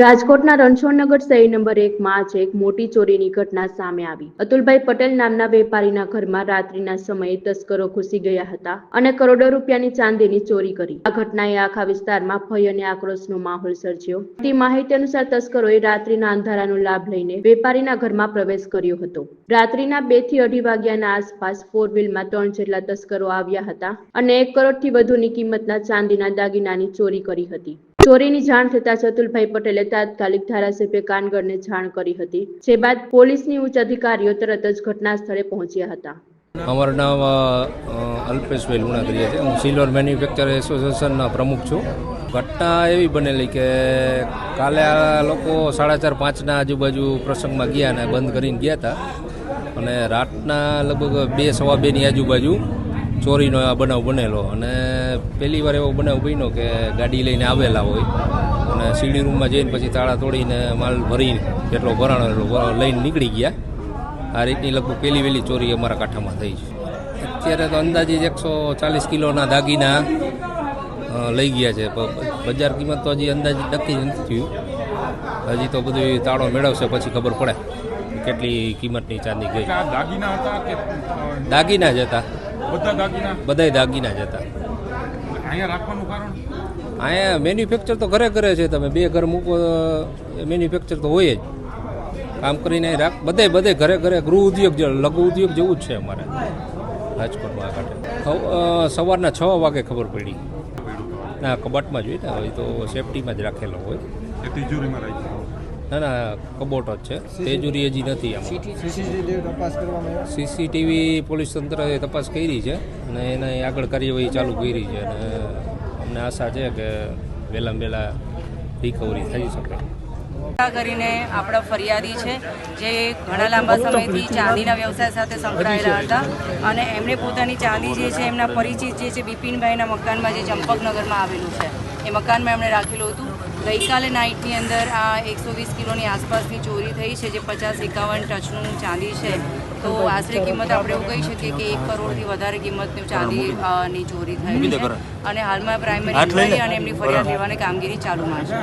રાજકોટના રણછોડનગર શહેર નંબર એકમાં આજે એક મોટી ચોરીની ઘટના સામે આવી. અતુલભાઈ પટેલ નામના વેપારીના ઘરમાં રાત્રિના સમયે તસ્કરો ઘૂસી ગયા હતા અને કરોડો રૂપિયાની ચાંદીની ચોરી કરી. આ ઘટનાએ આખા વિસ્તારમાં ભય અને આક્રોશનો માહોલ સર્જ્યો. તે માહિતી અનુસાર તસ્કરોએ રાત્રિના અંધારાનો લાભ લઈને વેપારીના ઘરમાં પ્રવેશ કર્યો હતો. રાત્રિના બેથી અઢી વાગ્યાના આસપાસ ફોર વ્હીલમાં ત્રણ જેટલા તસ્કરો આવ્યા હતા અને એક કરોડથી વધુની કિંમતના ચાંદીના દાગીનાની ચોરી કરી હતી. ચોરીની જાણ થતા ચતુલભાઈ પટેલે તાત્કાલિક ધારાસભ્ય કાનગરને જાણ કરી હતી, જે બાદ પોલીસની ઉચ્ચ અધિકારીઓ તરત જ ઘટના સ્થળે પહોંચ્યા હતા. અમારું નામ અલ્પેશભાઈ લુણાગરિયા છે હું સિલ્વર મેન્યુફેક્ચર એસોસિએશનના પ્રમુખ છું. ઘટના એવી બનેલી કે કાલે આ લોકો સાડા ચાર પાંચના આજુબાજુ પ્રસંગમાં ગયા અને બંધ કરીને ગયા હતા. અને રાતના લગભગ બે, સવા બેની આજુબાજુ ચોરીનો આ બનાવ બનેલો. અને પહેલી વાર એવો બનાવ બન્યો કે ગાડી લઈને આવેલા હોય અને સીડી રૂમમાં જઈને પછી તાળા તોડીને માલ ભરી એટલો ભરાણો એટલો લઈને નીકળી ગયા. આ રીતની લગભગ પહેલી વહેલી ચોરી અમારા કાંઠામાં થઈ છે. અત્યારે તો અંદાજે એકસો ચાલીસ કિલોના દાગીના લઈ ગયા છે. બજાર કિંમત તો હજી અંદાજિત નક્કી નથી થયું. હજી તો બધું તાળો મેળવશે પછી ખબર પડે કેટલી કિંમતની ચાંદી ગઈ. દાગીના જ હતા. બધા દાગીના? બધાય દાગીના જ હતા. અહીંયા રાખવાનું કારણ? અહીંયા મેન્યુફેક્ચર તો ઘરે ઘરે છે. તમે બે ઘર મૂકો મેન્યુફેક્ચર તો હોય જ. કામ કરીને રાખ બધે બધે ઘરે ઘરે ગૃહ ઉદ્યોગ જે લઘુ ઉદ્યોગ જેવું જ છે અમારે. રાજકોટમાં આ કાંઠે સવારના છ વાગે ખબર પડી. ના કબાટમાં જોઈએ ને હોય તો સેફટીમાં જ રાખેલો હોય. તિજોરીમાં રાખી ના ના કબોટ જ છે. તે હજી નથી આમાં. સીસીટીવી તપાસ કરવામાં આવ્યો પોલીસ તંત્રએ તપાસ કરી છે અને એને આગળ કાર્યવાહી ચાલુ કરી છે અને અમને આશા છે કે વહેલામાં વહેલા રિકવરી થઈ શકે. કરીને આપણા ફરિયાદી છે જે ઘણા લાંબા સમયથી ચાંદીના વ્યવસાય સાથે સંકળાયેલા હતા અને એમણે પોતાની ચાંદી જે છે એમના પરિચિત જે છે બિપિનભાઈના મકાનમાં જે ચંપકનગરમાં આવેલું છે એ મકાનમાં એમણે રાખેલું હતું. ગઈકાલે નાઇટની અંદર આ એકસો વીસ કિલોની આસપાસની ચોરી થઈ છે જે પચાસ એકાવન ટચનું ચાંદી છે. તો આશરે કિંમત આપણે એવું કહી શકીએ કે એક કરોડથી વધારે કિંમતની ચાંદીની ચોરી થઈ છે. અને હાલમાં પ્રાઇમરી અને એમની ફરિયાદ લેવાની કામગીરી ચાલુમાં છે.